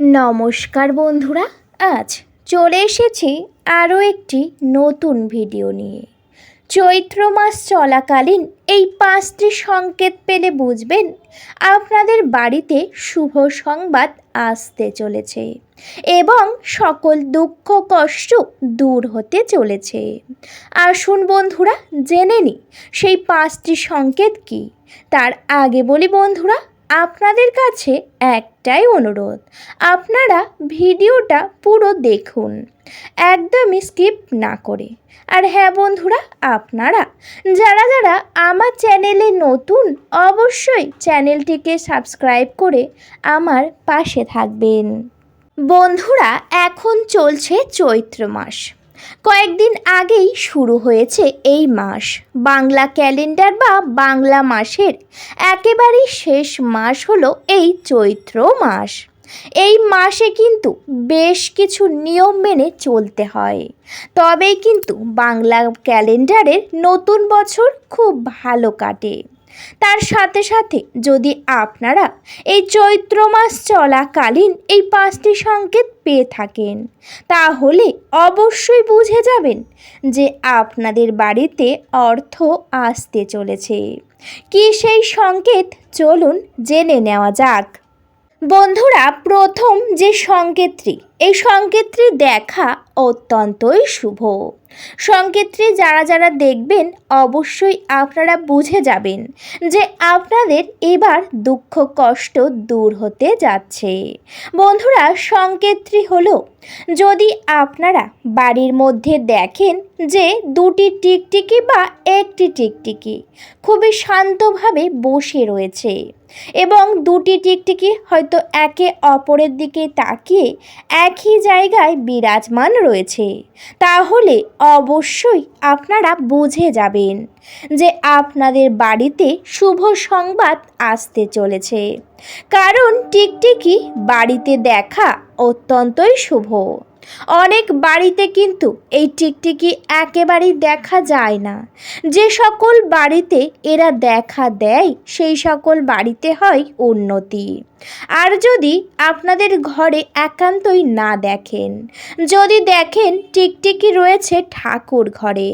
নমস্কার বন্ধুরা, আজ চলে এসেছি আরও একটি নতুন ভিডিও নিয়ে। চৈত্র মাস চলাকালীন এই পাঁচটি সংকেত পেলে বুঝবেন আপনাদের বাড়িতে শুভ সংবাদ আসতে চলেছে এবং সকল দুঃখ, কষ্ট দূর হতে চলেছে। আসুন বন্ধুরা, জেনে নি সেই পাঁচটি সংকেত কি? তার আগে বলি বন্ধুরা আপনাদের কাছে একটাই অনুরোধ, আপনারা ভিডিওটা পুরো দেখুন, একদমই স্কিপ না করে। আর হ্যাঁ বন্ধুরা, আপনারা, যারা যারা আমার চ্যানেলে নতুন, অবশ্যই চ্যানেলটিকে সাবস্ক্রাইব করে আমার পাশে থাকবেন। বন্ধুরা, এখন চলছে চৈত্র মাস। কয়েকদিন আগেই শুরু হয়েছে এই মাস। বাংলা ক্যালেন্ডার বা বাংলা মাসের একেবারেই শেষ মাস হলো এই চৈত্র মাস। এই মাসে কিন্তু বেশ কিছু নিয়ম মেনে চলতে হয়। তবেই কিন্তু বাংলা ক্যালেন্ডারের নতুন বছর খুব ভালো কাটে। তার সাথে সাথে যদি আপনারা এই চৈত্র মাস চলাকালীন এই পাঁচটি সংকেত পেয়ে থাকেন, তাহলে অবশ্যই বুঝে যাবেন যে আপনাদের বাড়িতে অর্থ আসতে চলেছে। কি সেই সংকেত? চলুন জেনে নেওয়া যাক। বন্ধুরা, প্রথম যে সংকেতটি এই সংকেতটি দেখা অত্যন্তই শুভ। সংকেতটি যারা যারা দেখবেন, অবশ্যই আপনারা বুঝে যাবেন যে আপনাদের এবার দুঃখ কষ্ট দূর হতে যাচ্ছে। বন্ধুরা সংকেতটি হলো, যদি আপনারা বাড়ির মধ্যে দেখেন যে দুটি টিকটিকি বা একটি টিকটিকি খুবই শান্তভাবে বসে রয়েছে এবং দুটি টিকটিকি হয়তো একে অপরের দিকে তাকিয়ে একই জায়গায় বিরাজমান রয়েছে। তাহলে অবশ্যই আপনারা বুঝে যাবেন যে আপনাদের বাড়িতে শুভ সংবাদ আসতে চলেছে। কারণ টিকটিকি বাড়িতে দেখা অত্যন্তই শুভ। অনেক বাড়িতে কিন্তু এই টিকটিকি একেবারেই দেখা যায় না। যে সকল বাড়িতে এরা দেখা দেয়, সেই সকল বাড়িতে হয় উন্নতি। আর যদি আপনাদের ঘরে একান্তই না দেখেন, যদি দেখেন টিকটিকি রয়েছে ঠাকুর ঘরে,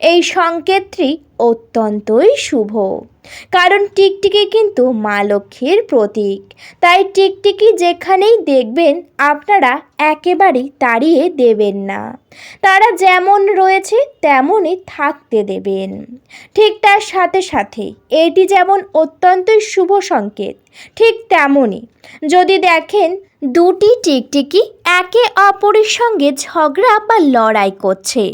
এই সংকেতটি অত্যন্তই শুভ। কারণ টিকটিকি কিন্তু মা লক্ষ্মীর প্রতীক। তাই টিকটিকি যেখানেই দেখবেন, আপনারা একেবারেই তাড়িয়ে দেবেন না। তারা যেমন রয়েছে, তেমনই থাকতে দেবেন। ঠিক তার সাথে সাথে এটি যেমন অত্যন্তই শুভ সংকেত, ঠিক তেমনই। যদি দেখেন দুটি টিকটিকি একে অপরের সঙ্গে ঝগড়া বা লড়াই করছে।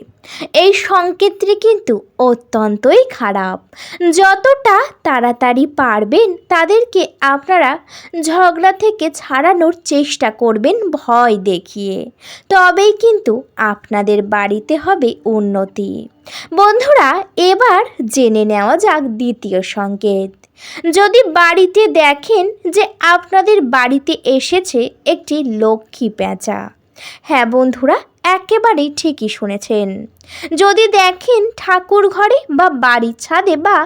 এই সংকেতটি কিন্তু অত্যন্তই খারাপ। যতটা তাড়াতাড়ি পারবেন, তাদেরকে আপনারা ঝগড়া থেকে ছাড়ানোর চেষ্টা করবেন ভয় দেখিয়ে। তবেই কিন্তু আপনাদের বাড়িতে হবে উন্নতি। বন্ধুরা, এবার জেনে নেওয়া যাক দ্বিতীয় সংকেত। যদি বাড়িতে দেখেন যে আপনাদের বাড়িতে এসেছে একটি লক্ষ্মী পেঁচা। হ্যাঁ বন্ধুরা, একেবারেই ঠিকই শুনেছেন। যদি দেখেন ঠাকুর ঘরে বা বাড়ির ছাদে বা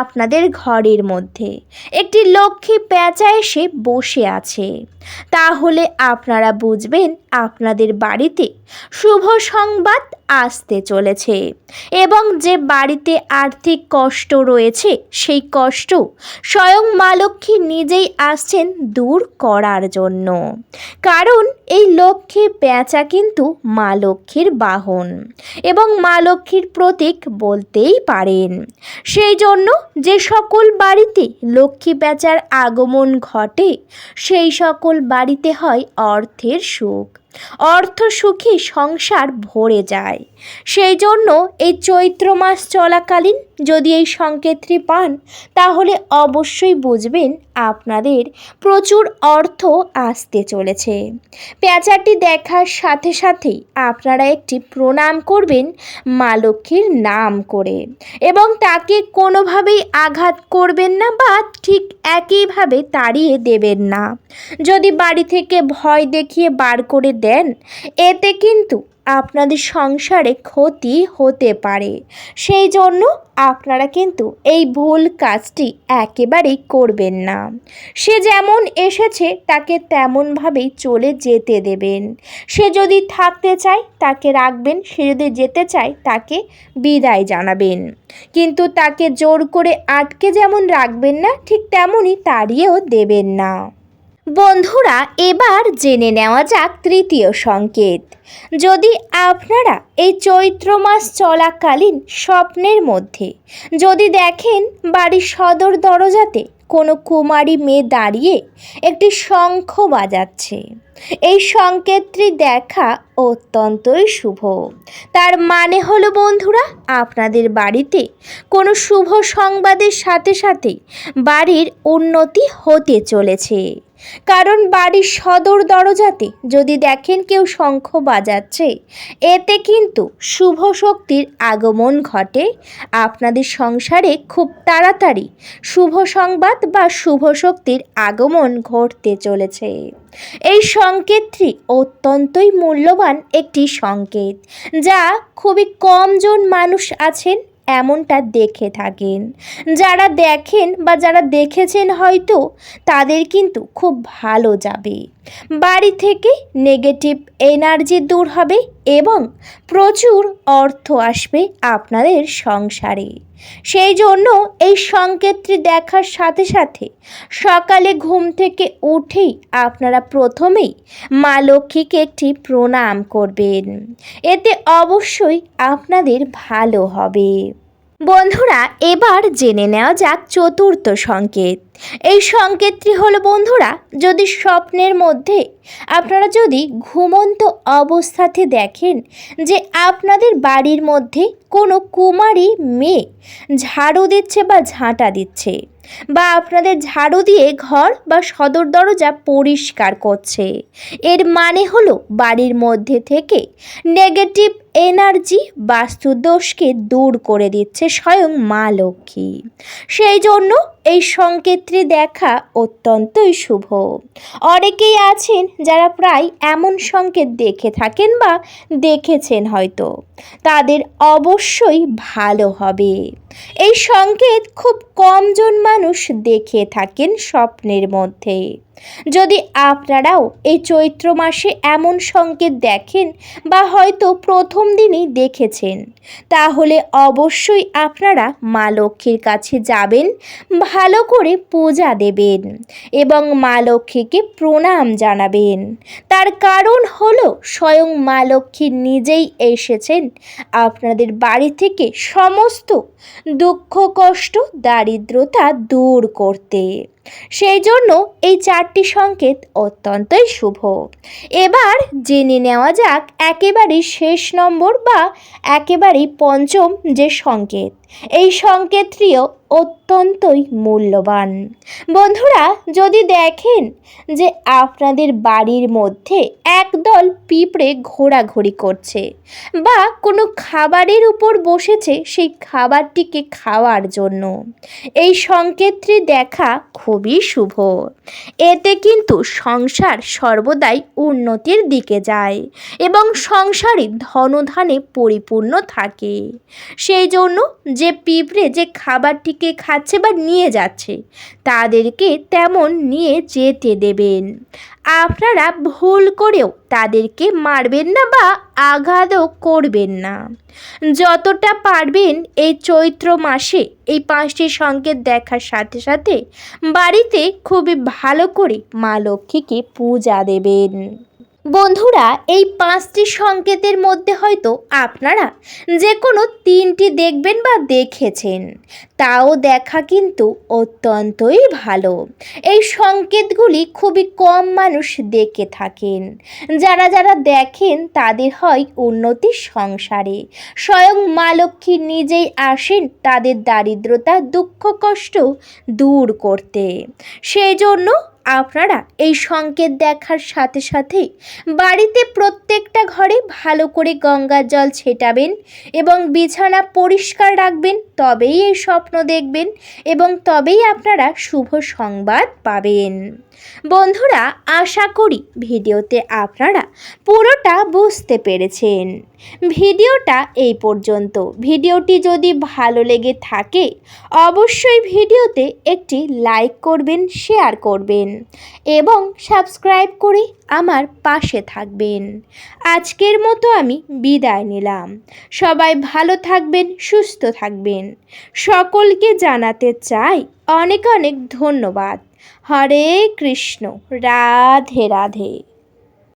আপনাদের ঘরের মধ্যে একটি লক্ষ্মী পেঁচা এসে বসে আছে, তাহলে আপনারা বুঝবেন আপনাদের বাড়িতে শুভ সংবাদ আসতে চলেছে এবং যে বাড়িতে আর্থিক কষ্ট রয়েছে সেই কষ্ট স্বয়ং মা লক্ষ্মী নিজেই আসছেন দূর করার জন্য। কারণ এই লক্ষ্মী পেঁচা কিন্তু মা লক্ষ্মীর বাহন এবং মা লক্ষ্মীর প্রতীক বলতেই পারেন। সেই জন্য যে সকল বাড়িতে লক্ষ্মী পেঁচার আগমন ঘটে, সেই সকল বাড়িতে হয় অর্থের সুখ অর্থ সুখী সংসার ভরে যায়। সেই জন্য এই চৈত্র মাস চলাকালীন যদি এই সংকেতটি পান, তাহলে অবশ্যই বুঝবেন আপনাদের প্রচুর অর্থ আসতে চলেছে। পেঁচাটি দেখার সাথে সাথেই আপনারা একটি প্রণাম করবেন মা লক্ষ্মীর নাম করে এবং তাকে কোনোভাবেই আঘাত করবেন না বা ঠিক একইভাবে তাড়িয়ে দেবেন না। যদি বাড়ি থেকে ভয় দেখিয়ে বার করে দেন। এতে কিন্তু আপনাদের সংসারে ক্ষতি হতে পারে। সেই জন্য আপনারা কিন্তু এই ভুল কাজটি একেবারেই করবেন না। সে যেমন এসেছে, তাকে তেমনভাবেই চলে যেতে দেবেন। সে যদি থাকতে চায়, তাকে রাখবেন। সে যদি যেতে চায়, তাকে বিদায় জানাবেন। কিন্তু তাকে জোর করে আটকে যেমন রাখবেন না, ঠিক তেমনই তাড়িয়েও দেবেন না। বন্ধুরা, এবার জেনে নেওয়া যাক তৃতীয় সংকেত। যদি আপনারা এই চৈত্র মাস চলাকালীন স্বপ্নের মধ্যে, যদি দেখেন বাড়ির সদর দরজাতে কোনো কুমারী মেয়ে দাঁড়িয়ে একটি শঙ্খ বাজাচ্ছে, এই সংকেতটি দেখা অত্যন্তই শুভ। তার মানে হলো, বন্ধুরা, আপনাদের বাড়িতে কোনো শুভ সংবাদের সাথে সাথে বাড়ির উন্নতি হতে চলেছে। কারণ বাড়ির সদর দরজাতে যদি দেখেন কেউ শঙ্খ বাজাচ্ছে, এতে কিন্তু শুভ শক্তির আগমন ঘটে। আপনাদের সংসারে খুব তাড়াতাড়ি শুভ সংবাদ বা শুভ শক্তির আগমন ঘটতে চলেছে। এই সংকেতটি অত্যন্তই মূল্যবান একটি সংকেত, যা খুবই কমজন মানুষ আছেন এমনটা দেখে থাকেন। যারা দেখেন বা যারা দেখেছেন হয়তো তাদের কিন্তু খুব ভালো যাবে। বাড়ি থেকে নেগেটিভ এনার্জি দূর হবে এবং প্রচুর অর্থ আসবে আপনাদের সংসারে। সেই জন্য এই সংকেতটি দেখার সাথে সাথে সকালে ঘুম থেকে উঠেই আপনারা প্রথমেই মা লক্ষ্মীকে একটি প্রণাম করবেন। এতে অবশ্যই আপনাদের ভালো হবে। বন্ধুরা, এবার জেনে নেওয়া যাক চতুর্থ সংকেত। এই সংকেতটি হলো, বন্ধুরা, যদি স্বপ্নের মধ্যে আপনারা যদি ঘুমন্ত অবস্থাতে দেখেন যে আপনাদের বাড়ির মধ্যে কোনো কুমারী মেয়ে ঝাড়ু দিচ্ছে বা ঝাঁটা দিচ্ছে বা আপনাদের ঝাড়ু দিয়ে ঘর বা সদর দরজা পরিষ্কার করছে। এর মানে হলো বাড়ির মধ্যে থেকে নেগেটিভ এনার্জি বাস্তুদোষকে দূর করে দিচ্ছে স্বয়ং মা লক্ষ্মী। সেই জন্য এই সংকেতটি দেখা অত্যন্তই শুভ। অনেকেই আছেন যারা প্রায় এমন সংকেত দেখে থাকেন বা দেখেছেন হয়তো। তাদের অবশ্যই ভালো হবে। এই সংকেত খুব কমজন মানুষ দেখে থাকেন স্বপ্নের মধ্যে। যদি আপনারাও এই চৈত্র মাসে এমন সংকেত দেখেন বা হয়তো প্রথম দিনই দেখেছেন, তাহলে অবশ্যই আপনারা মা লক্ষ্মীর কাছে যাবেন ভালো করে পূজা দেবেন এবং মা লক্ষ্মীকে প্রণাম জানাবেন। তার কারণ হলো স্বয়ং মা লক্ষ্মী নিজেই এসেছেন আপনাদের বাড়ি থেকে সমস্ত দুঃখ, কষ্ট, দারিদ্রতা দূর করতে। সেই জন্য এই চারটি সংকেত অত্যন্তই শুভ। এবার জেনে নেওয়া যাক একেবারেই শেষ নম্বর বা একেবারেই পঞ্চম যে সংকেত। এই সংকেতটিও অত্যন্তই মূল্যবান। বন্ধুরা, যদি দেখেন যে আপনাদের বাড়ির মধ্যে একদল পিঁপড়ে ঘোরাঘুরি করছে বা কোনো খাবারের উপর বসেছে সেই খাবারটিকে খাওয়ার জন্য, এই সংকেতটি দেখা খুবই শুভ। এতে কিন্তু সংসার সর্বদাই উন্নতির দিকে যায় এবং সংসারই ধনধানে পরিপূর্ণ থাকে। সেই জন্য যে পিঁপড়ে যে খাবারটিকে খাচ্ছে বা নিয়ে যাচ্ছে, তাদেরকে তেমন নিয়ে যেতে দেবেন। আপনারা ভুল করেও তাদেরকে মারবেন না বা আঘাতও করবেন না। যতটা পারবেন এই চৈত্র মাসে এই পাঁচটি সংকেত দেখার সাথে সাথে বাড়িতে খুবই ভালো করে মা লক্ষ্মীকে পূজা দেবেন। বন্ধুরা, এই পাঁচটি সংকেতের মধ্যে হয়তো আপনারা যে কোনো তিনটি দেখবেন বা দেখেছেন। তাও দেখা কিন্তু অত্যন্তই ভালো। এই সংকেতগুলি খুবই কম মানুষ দেখে থাকেন। যারা যারা দেখেন, তাদের হয় উন্নতি সংসারে। স্বয়ং মা লক্ষ্মী নিজেই আসেন তাদের দারিদ্রতা, দুঃখ, কষ্ট দূর করতে। সেই জন্য আপনারা এই সংকেত দেখার সাথে সাথে বাড়িতে প্রত্যেকটা ঘরে ভালো করে গঙ্গার জল ছেটাবেন এবং বিছানা পরিষ্কার রাখবেন, তবেই এই স্বপ্ন দেখবেন এবং তবেই আপনারা শুভ সংবাদ পাবেন। বন্ধুরা, আশা করি ভিডিওতে আপনারা পুরোটা বুঝতে পেরেছেন। ভিডিওটা এই পর্যন্ত। ভিডিওটি যদি ভালো লেগে থাকে, অবশ্যই ভিডিওতে একটি লাইক করবেন, শেয়ার করবেন। এবং সাবস্ক্রাইব করে আমার পাশে থাকবেন। আজকের মতো আমি বিদায় নিলাম। সবাই ভালো থাকবেন, সুস্থ থাকবেন। সকলকে জানাতে চাই অনেক অনেক ধন্যবাদ। হরে কৃষ্ণ, রাধে রাধে।